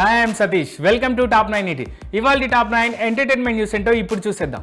Hi I'm Satish welcome to top nine ET ఇవాళ top nine entertainment news ఏంటో ఇప్పుడు చూసేద్దాం.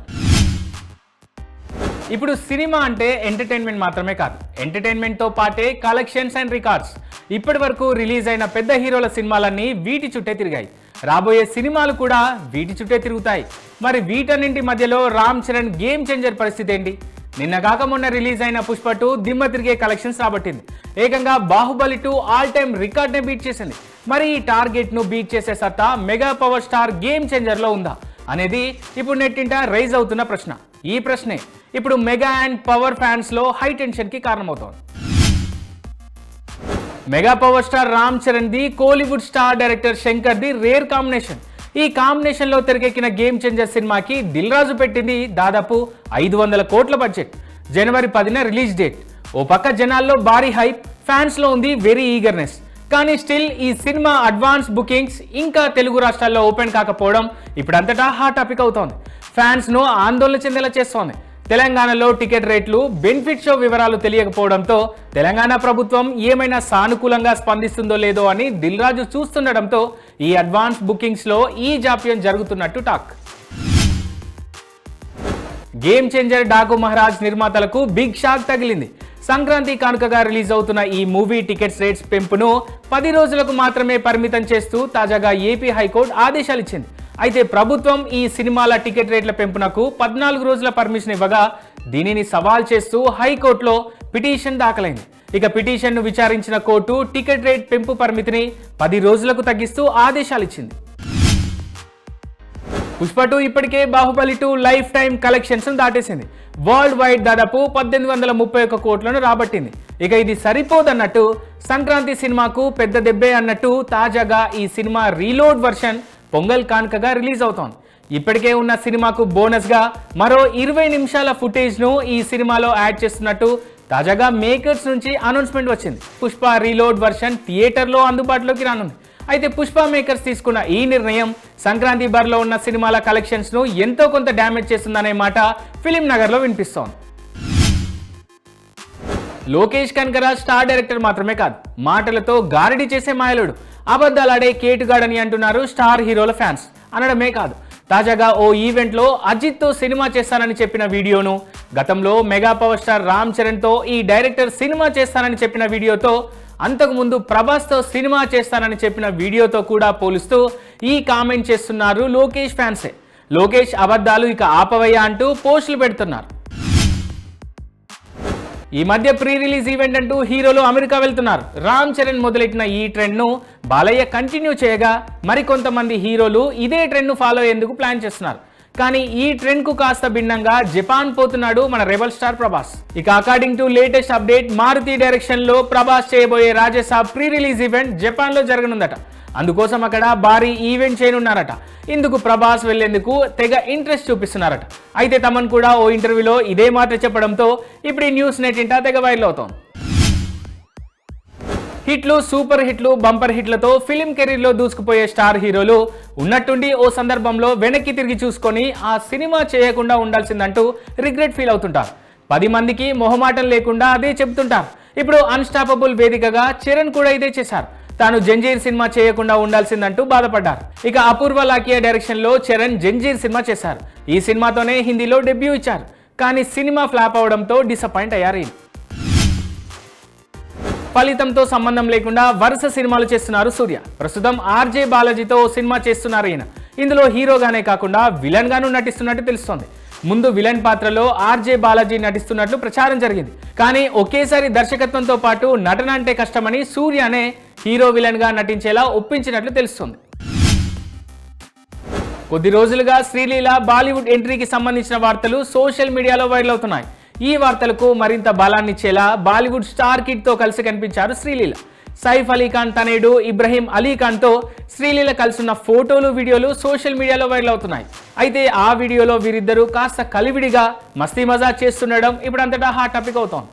ఇప్పుడు సినిమా అంటే ఎంటర్టైన్మెంట్ మాత్రమే కాదు. ఎంటర్టైన్మెంట్తో పాటే కలెక్షన్స్ అండ్ రికార్డ్స్ ఇప్పటి వరకు రిలీజ్ అయిన పెద్ద హీరోల సినిమాలన్నీ వీటి చుట్టే తిరిగాయి. రాబోయే సినిమాలు కూడా వీటి చుట్టే తిరుగుతాయి. మరి వీటన్నింటి మధ్యలో రామ్ చరణ్ గేమ్ చేంజర్ పరిస్థితి ఏంటి? నిన్న కాక మొన్న రిలీజ్ అయిన పుష్ప టూ దిమ్మ తిరిగే కలెక్షన్స్ రాబట్టింది. ఏకంగా బాహుబలి టూ ఆల్ టైమ్ రికార్డ్నే బీట్ చేసింది. మరి ఈ టార్గెట్ను బీట్ చేసే సత్తా మెగా పవర్ స్టార్ గేమ్ చేంజర్లో ఉందా అనేది ఇప్పుడు నెట్టింట రైజ్ అవుతున్న ప్రశ్న. ఈ ప్రశ్నే ఇప్పుడు మెగా అండ్ పవర్ ఫ్యాన్స్లో హై టెన్షన్కి కారణమవుతోంది. Mega power star Ram Charan the Kollywood star director Shankar the rare combination. ఈ కాంబినేషన్లో తెరకెక్కిన గేమ్ చేంజర్ సినిమాకి దిల్ రాజు పెట్టింది దాదాపు ఐదు వందల కోట్ల బడ్జెట్. జనవరి పదిన రిలీజ్ డేట్. ఓ పక్క జనాల్లో భారీ హైప్ ఫ్యాన్స్లో ఉంది వెరీ ఈగర్నెస్. కానీ స్టిల్ ఈ సినిమా అడ్వాన్స్ బుకింగ్స్ ఇంకా తెలుగు రాష్ట్రాల్లో ఓపెన్ కాకపోవడం ఇప్పుడంతటా హాట్ టాపిక్ అవుతోంది. ఫ్యాన్స్ను ఆందోళన చెందేలా చేస్తోంది. తెలంగాణలో టికెట్ రేట్లు బెనిఫిట్ షో వివరాలు తెలియకపోవడంతో తెలంగాణ ప్రభుత్వం ఏమైనా సానుకూలంగా స్పందిస్తుందో లేదో అని దిల్ రాజు చూస్తుండడంతో ఈ అడ్వాన్స్ బుకింగ్స్లో ఈ జాప్యం జరుగుతున్నట్టు talk. Game changer Daaku Maharaj నిర్మాతలకు బిగ్ షాక్ తగిలింది. సంక్రాంతి కానుకగా రిలీజ్ అవుతున్న ఈ మూవీ టికెట్స్ రేట్స్ పెంపును పది రోజులకు మాత్రమే పరిమితం చేస్తూ తాజాగా ఏపీ హైకోర్టు ఆదేశాలు ఇచ్చింది. అయితే ప్రభుత్వం ఈ సినిమాల టికెట్ రేట్ల పెంపునకు పద్నాలుగు రోజుల పర్మిషన్ ఇవ్వగా దీనిని సవాల్ చేస్తూ హైకోర్టులో పిటిషన్ దాఖలైంది. ఇక పిటిషన్ను విచారించిన కోర్టు టికెట్ రేట్ పెంపు పరిమితిని పది రోజులకు తగ్గిస్తూ ఆదేశాలు ఇచ్చింది. పుష్ప టూ ఇప్పటికే Baahubali two life time collections దాటేసింది. World wide దాదాపు పద్దెనిమిది వందల ముప్పై ఒక్క కోట్లను రాబట్టింది. ఇక ఇది సరిపోదన్నట్టు సంక్రాంతి సినిమాకు పెద్ద దెబ్బే అన్నట్టు తాజాగా ఈ సినిమా రీలోడ్ వర్షన్ పొంగల్ కానుకగా రిలీజ్ అవుతోంది. ఇప్పటికే ఉన్న సినిమాకు బోనస్గా మరో ఇరవై నిమిషాల ఫుటేజ్ను ఈ సినిమాలో యాడ్ చేస్తున్నట్టు తాజాగా మేకర్స్ నుంచి అనౌన్స్మెంట్ వచ్చింది. పుష్ప రీలోడ్ వర్షన్ థియేటర్లో అందుబాటులోకి రానుంది. అయితే పుష్ప మేకర్స్ తీసుకున్న ఈ నిర్ణయం సంక్రాంతి బార్లో ఉన్న సినిమాల కలెక్షన్స్ను ఎంతో కొంత డ్యామేజ్ చేస్తుందనే మాట ఫిలిం నగర్లో వినిపిస్తోంది. లోకేష్ కనకరాజ్ స్టార్ డైరెక్టర్ మాత్రమే కాదు మాటలతో గారడి చేసే మాయలుడు. అబద్ధాలాడే కేటుగాడని అంటున్నారు స్టార్ హీరోల ఫ్యాన్స్ అనడమే కాదు తాజాగా ఓ ఈవెంట్లో అజిత్తో సినిమా చేస్తానని చెప్పిన వీడియోను గతంలో మెగా పవర్ స్టార్ రామ్ చరణ్తో ఈ డైరెక్టర్ సినిమా చేస్తానని చెప్పిన వీడియోతో అంతకుముందు ప్రభాస్తో సినిమా చేస్తానని చెప్పిన వీడియోతో కూడా పోలుస్తూ ఈ కామెంట్ చేస్తున్నారు లోకేష్ ఫ్యాన్సే. లోకేష్ అబద్ధాలు ఇక ఆపవయ్యా అంటూ పోస్టులు పెడుతున్నారు. ఈ మధ్య ప్రీ రిలీజ్ ఈవెంట్ అంటూ హీరోలు అమెరికా వెళ్తున్నారు. రామ్ చరణ్ మొదలెట్టిన ఈ ట్రెండ్ను బాలయ్య కంటిన్యూ చేయగా మరికొంతమంది హీరోలు ఇదే ట్రెండ్ను ఫాలో అయ్యేందుకు ప్లాన్ చేస్తున్నారు. కానీ ఈ ట్రెండ్కు కాస్త భిన్నంగా జపాన్ పోతున్నాడు మన రెబల్ స్టార్ ప్రభాస్. ఇక according to latest update Maruthi డైరెక్షన్లో ప్రభాస్ చేయబోయే రాజసాబ్ ప్రీ రిలీజ్ ఈవెంట్ జపాన్లో జరగనుందట. అందుకోసం అక్కడ భారీ ఈవెంట్ చేయనున్నారట. ఇందుకు ప్రభాస్ వెళ్ళేందుకు తెగ ఇంట్రెస్ట్ చూపిస్తున్నారట. అయితే తమన్ కూడా ఓ ఇంటర్వ్యూలో ఇదే మాట చెప్పడంతో ఇప్పుడు ఈ న్యూస్ నెట్టింటా తెగ వైరల్ అవుతోంది. హిట్లు సూపర్ హిట్లు బంపర్ హిట్లతో ఫిలిం కెరీర్లో దూసుకుపోయే స్టార్ హీరోలు ఉన్నట్టుండి ఓ సందర్భంలో వెనక్కి తిరిగి చూసుకొని ఆ సినిమా చేయకుండా ఉండాల్సిందంటూ రిగ్రెట్ ఫీల్ అవుతుంటారు. పది మందికి మొహమాటం లేకుండా అదే చెబుతుంటారు. ఇప్పుడు అన్స్టాపబుల్ వేదికగా చరణ్ కూడా ఇదే చేశారు. తాను జంజీర్ సినిమా చేయకుండా ఉండాల్సిందంటూ బాధపడ్డారు. ఇక అపూర్వ లాకియా డైరెక్షన్లో చరణ్ జంజీర్ సినిమా చేశారు. ఈ సినిమాతోనే హిందీలో డెబ్యూ ఇచ్చారు. కానీ సినిమా ఫ్లాప్ అవడంతో డిసప్పాయింట్ అయ్యారు ఫలితంతో సంబంధం లేకుండా వరుస సినిమాలు చేస్తున్నారు సూర్య. ప్రస్తుతం ఆర్జే బాలాజీతో ఓ సినిమా చేస్తున్నారు ఈయన. ఇందులో హీరోగానే కాకుండా విలన్ గాను నటిస్తున్నట్టు తెలుస్తోంది. ముందు విలన్ పాత్రలో ఆర్జే బాలాజీ నటిస్తున్నట్లు ప్రచారం జరిగింది. కానీ ఒకేసారి దర్శకత్వంతో పాటు నటన అంటే కష్టమని సూర్యనే హీరో విలన్గా నటించేలా ఒప్పించినట్లు తెలుస్తోంది. కొద్ది రోజులుగా శ్రీలీల బాలీవుడ్ ఎంట్రీకి సంబంధించిన వార్తలు సోషల్ మీడియాలో వైరల్ అవుతున్నాయి. ఈ వార్తలకు మరింత బలాన్నిచ్చేలా బాలీవుడ్ స్టార్ కిడ్తో కలిసి కనిపించారు శ్రీలీల. సైఫ్ అలీ ఖాన్ తనేడు ఇబ్రహీం అలీ ఖాన్తో శ్రీలీల కలిసిన ఫోటోలు వీడియోలు సోషల్ మీడియాలో వైరల్ అవుతున్నాయి. అయితే ఆ వీడియోలో వీరిద్దరూ కాస్త కలివిడిగా మస్తీ మజా చేస్తుండడం ఇప్పుడంతటా హాట్ టాపిక్ అవుతోంది.